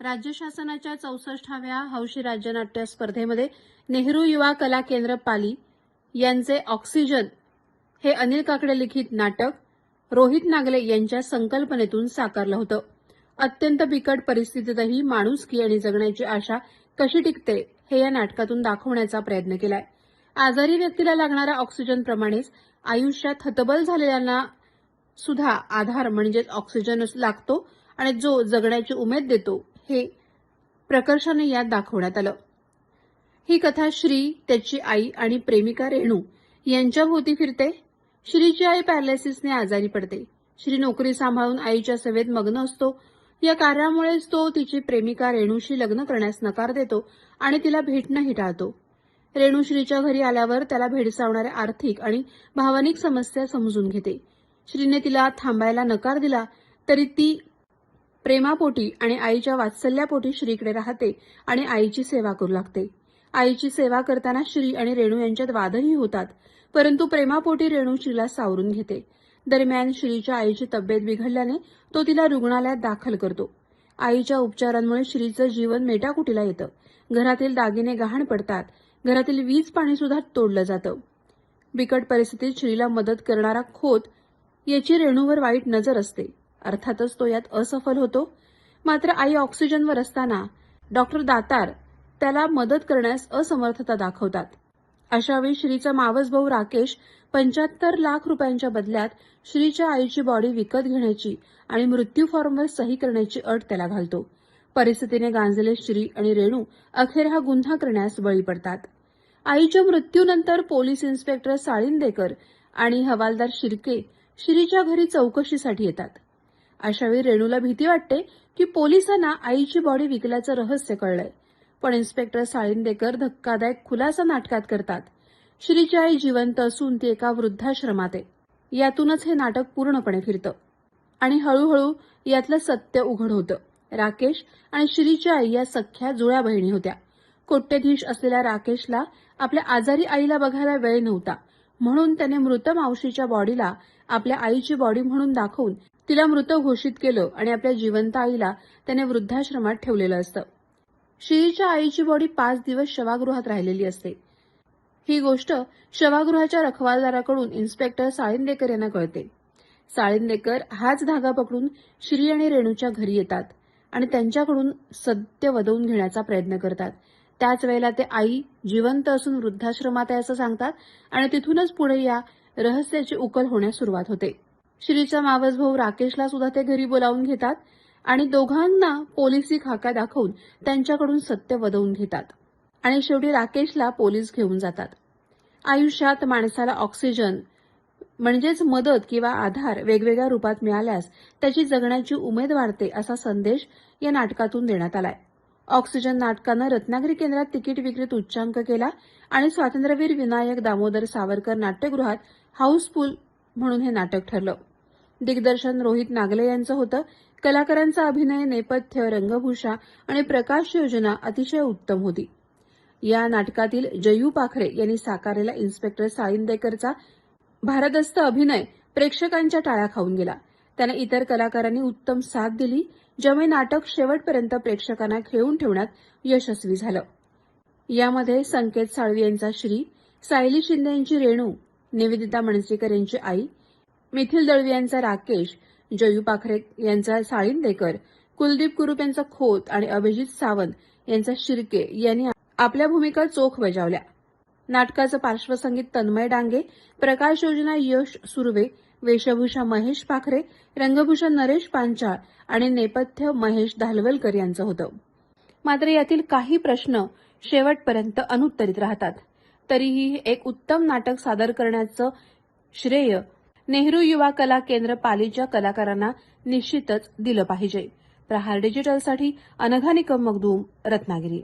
राज्य शासनाच्या चौसष्टाव्या हौशी राज्य नाट्य स्पर्धेमध्ये नेहरू युवा कला केंद्र पाली यांचे ऑक्सिजन हे अनिल काकडे लिखित नाटक रोहित नागले यांच्या संकल्पनेतून साकारलं होतं. अत्यंत बिकट परिस्थितीतही माणुसकी आणि जगण्याची आशा कशी टिकते हे या नाटकातून दाखवण्याचा प्रयत्न केलाय. आजारी व्यक्तीला लागणाऱ्या ऑक्सिजनप्रमाणेच आयुष्यात हतबल झालेल्यांना सुद्धा आधार म्हणजेच ऑक्सिजन लागतो आणि जो जगण्याची उमेद देतो हे प्रकर्षाने यात दाखवण्यात आलं. ही कथा श्री त्याची आई आणि प्रेमिका रेणू यांच्या भोवती फिरते. श्रीची आई पॅरालिसिसने आजारी पडते. श्री नोकरी सांभाळून आईच्या सेवेत मग्न असतो. या कार्यामुळेच तो तिची प्रेमिका रेणूशी लग्न करण्यास नकार देतो आणि तिला भेटणंही टाळतो. रेणू श्रीच्या घरी आल्यावर त्याला भेडसावणाऱ्या आर्थिक आणि भावनिक समस्या समजून घेते. श्रीने तिला थांबायला नकार दिला तरी ती प्रेमापोटी आणि आईच्या वात्सल्यापोटी श्रीकडे राहते आणि आईची सेवा करू लागते. आईची सेवा करताना श्री आणि रेणू यांच्यात वादही होतात परंतु प्रेमापोटी रेणू श्रीला सावरून घेते. दरम्यान श्रीच्या आईची तब्येत बिघडल्याने तो तिला रुग्णालयात दाखल करतो. आईच्या उपचारांमुळे श्रीचं जीवन मेटाकुटीला येतं. घरातील दागिने गहाण पडतात. घरातील वीज पाणी सुद्धा तोडलं जातं. बिकट परिस्थितीत श्रीला मदत करणारा खोत याची रेणूवर वाईट नजर असते. अर्थातच तो यात असफल होतो. मात्र आई ऑक्सिजनवर असताना डॉक्टर दातार त्याला मदत करण्यास असमर्थता दाखवतात. अशावेळी श्रीचा मावस भाऊ राकेश पंच्याहत्तर लाख रुपयांच्या बदल्यात श्रीच्या आईची बॉडी विकत घेण्याची आणि मृत्यू फॉर्मवर सही करण्याची अट त्याला घालतो. परिस्थितीने गांजले श्री आणि रेणू अखेर हा गुन्हा करण्यास बळी पडतात. आईच्या मृत्यूनंतर पोलीस इन्स्पेक्टर साळिंदेकर आणि हवालदार शिर्के श्रीच्या घरी चौकशीसाठी येतात. अशावेळी रेणूला भीती वाटते की पोलिसांना आईची बॉडी विकल्याचं रहस्य कळलंय. पण इन्स्पेक्टर साळिंदेकर धक्कादायक खुलासा नाटकात करतात. श्रीची आई जिवंत असून ती एका वृद्धाश्रमात आहे. यातूनच हे नाटक पूर्णपणे फिरतं. आणि हळूहळू यातलं सत्य उघड होतं. राकेश आणि श्रीची आई या सख्या जुळ्या बहिणी होत्या. कोट्यधीश असलेल्या राकेशला आपल्या आजारी आईला बघायला वेळ नव्हता. म्हणून त्याने मृत मावशीच्या बॉडीला आपल्या आईची बॉडी म्हणून दाखवून तिला मृत घोषित केलं आणि आपल्या जिवंत आईला त्याने वृद्धाश्रमात ठेवलेलं असतं. श्रीच्या आईची बॉडी पाच दिवस शवागृहात राहिलेली असते. ही गोष्ट शवागृहाच्या रखवालदाराकडून इन्स्पेक्टर साळिंदेकर यांना कळते. साळिंदेकर हाच धागा पकडून श्री आणि रेणूच्या घरी येतात आणि त्यांच्याकडून सत्य वदवून घेण्याचा प्रयत्न करतात. त्याच वेळेला ते आई जिवंत असून वृद्धाश्रमात आहे असं सांगतात आणि तिथूनच पुढे या रहस्याची उकल होण्यास सुरुवात होते. श्रीचा मावस भाऊ राकेशला सुद्धा ते घरी बोलावून घेतात आणि दोघांना पोलिसी खाका दाखवून त्यांच्याकडून सत्य वदवून घेतात. आणि शेवटी राकेशला पोलीस घेऊन जातात. आयुष्यात माणसाला ऑक्सिजन म्हणजेच मदत किंवा आधार वेगवेगळ्या रूपात मिळाल्यास त्याची जगण्याची उमेद वाढते असा संदेश या नाटकातून देण्यात आलाय. ऑक्सिजन नाटकानं रत्नागिरी केंद्रात तिकीट विक्रीत उच्चांक केला आणि स्वातंत्र्यवीर विनायक दामोदर सावरकर नाट्यगृहात हाऊसफुल म्हणून हे नाटक ठरलं. दिग्दर्शन रोहित नागले यांचं होतं. कलाकारांचा अभिनय नेपथ्य रंगभूषा आणि प्रकाश योजना अतिशय उत्तम होती. या नाटकातील जयू पाखरे यांनी साकारलेला इन्स्पेक्टर साळिंदेकरचा भारदस्त अभिनय प्रेक्षकांच्या टाळ्या खाऊन गेला. त्याने इतर कलाकारांनी उत्तम साथ दिली ज्यामुळे नाटक शेवटपर्यंत प्रेक्षकांना खेळून ठेवण्यात यशस्वी झालं. यामध्ये संकेत साळवी यांचा श्री सायली शिंदे यांची रेणू निवेदिता मणसेकर यांची आई मिथिल दळवी यांचा राकेश जयू पाखरे यांचा साळिंदेकर कुलदीप कुरुप यांचा खोत आणि अभिजित सावंत यांचा शिर्के यांनी आपल्या भूमिका चोख बजावल्या. नाटकाचं पार्श्वसंगीत तन्मय डांगे प्रकाश योजना यश सुर्वे वेशभूषा महेश पाखरे रंगभूषा नरेश पांचाळ आणि नेपथ्य महेश धालवलकर यांचं होतं. मात्र यातील काही प्रश्न शेवटपर्यंत अनुत्तरित राहतात. तरीही एक उत्तम नाटक सादर करण्याचं श्रेय नेहरू युवा कला केंद्र पालीच्या कलाकारांना निश्चितच दिलं पाहिजे. प्रहार डिजिटलसाठी अनघा निकम मगदूम रत्नागिरी.